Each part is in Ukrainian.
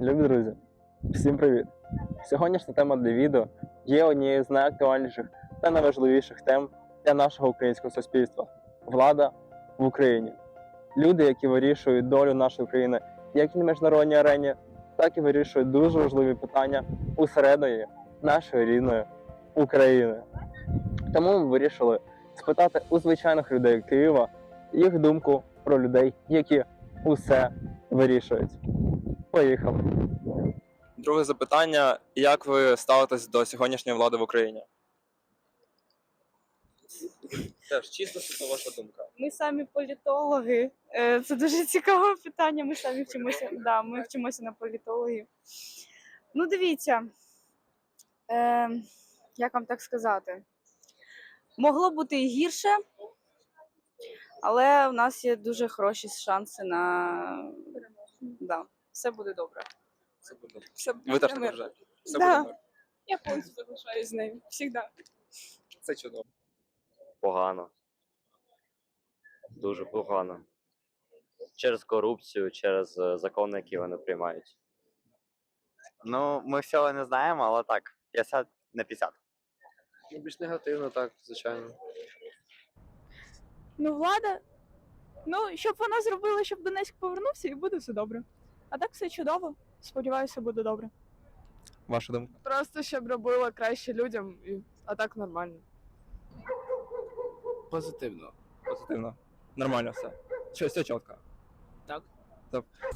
Любі друзі, всім привіт! Сьогоднішня тема для відео є однією з найактуальніших та найважливіших тем для нашого українського суспільства влада в Україні. Люди, які вирішують долю нашої країни як і на міжнародній арені, так і вирішують дуже важливі питання усередині нашої рідної України. Тому ми вирішили спитати у звичайних людей Києва їх думку про людей, які усе вирішують. Поїхали. Друге запитання: як ви ставитесь до сьогоднішньої влади в Україні? Теж чисто суто ваша думка. Ми самі політологи. Е, Це дуже цікаве питання. Ми самі вчимося. Да, ми вчимося на політологів. Ну, дивіться, е, як вам так сказати? Могло бути і гірше, але в нас є дуже хороші шанси на да, все буде добре. Все буде. Все Ви теж так мир. вважаєте? Все Да. буде мир. Я повністю залишаюсь з нею. Всігда. Це чудово. погано. Дуже погано. Через корупцію, через е, закони, які вони приймають. Ну, ми всього не знаємо, але так, 50 на 50. Ну, більш негативно, так, звичайно. Ну, влада. Ну, щоб вона зробила, щоб Донецьк повернувся, і буде все добре. А так все чудово. Сподіваюся, буде добре. Ваша думка? Просто щоб робила краще людям, і... а так нормально. Позитивно. Позитивно. Нормально все. Все, все чітко. Так.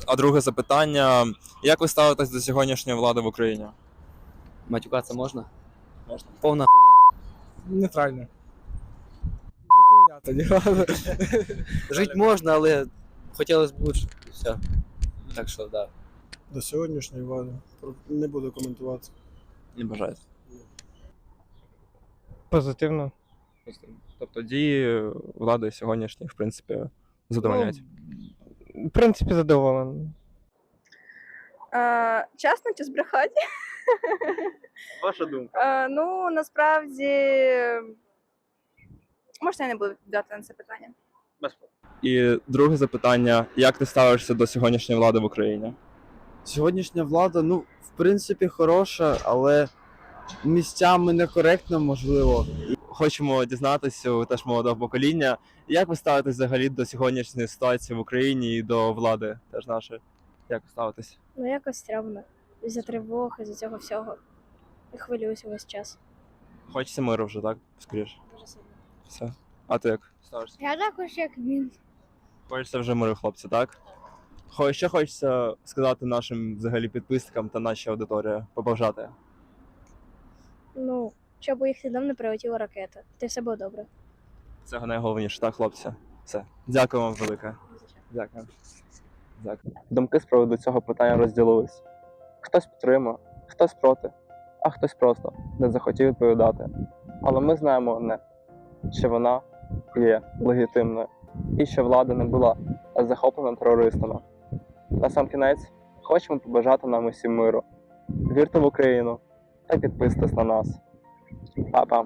А друге запитання: як ви ставитесь до сьогоднішньої влади в Україні? Матюкатися можна? Можна. Повна хуйня. Нейтрально. Хуйня тоді. Жити можна, але хотілося б лучше. Все. Так що, да. До сьогоднішньої влади. Не буду коментувати. Не бажаєте. Позитивно. Тобто дії влади сьогоднішньої, в принципі, задовольняють. Ну, в принципі, задоволений. Е, чесно чи збрехати? Ваша думка. Е, ну, насправді. Можна я не буду дати на це питання? І друге запитання: як ти ставишся до сьогоднішньої влади в Україні? Сьогоднішня влада, ну, в принципі, хороша, але місцями некоректно, можливо. Хочемо дізнатися у теж молодого покоління, як ви ставитесь взагалі до сьогоднішньої ситуації в Україні і до влади теж нашої? Як ви ставитесь? Ну, якось стрьомно. Із-за тривог, із-за цього всього. І хвилююся весь час. Хочеться миру вже, так? Скоріше. Дуже сильно. Все. А ти як ставишся? Я також як він. Хочеться вже миру, хлопці, так? Хо- Що хочеться сказати нашим взагалі підписникам та нашій аудиторії, побажати? Ну, щоб у їх дом не прилетіла ракета. Та й все було добре. Це найголовніше, так, хлопці? Все. Дякую вам велике. Дякую. Дякую. Думки з приводу цього питання розділились. Хтось підтримує, хтось проти, а хтось просто не захотів відповідати. Але ми знаємо одне, що вона є легітимною і ще влада не була захоплена терористами. На сам кінець хочемо побажати нам усім миру. Вірте в Україну та підписуйтесь на нас. Па-па!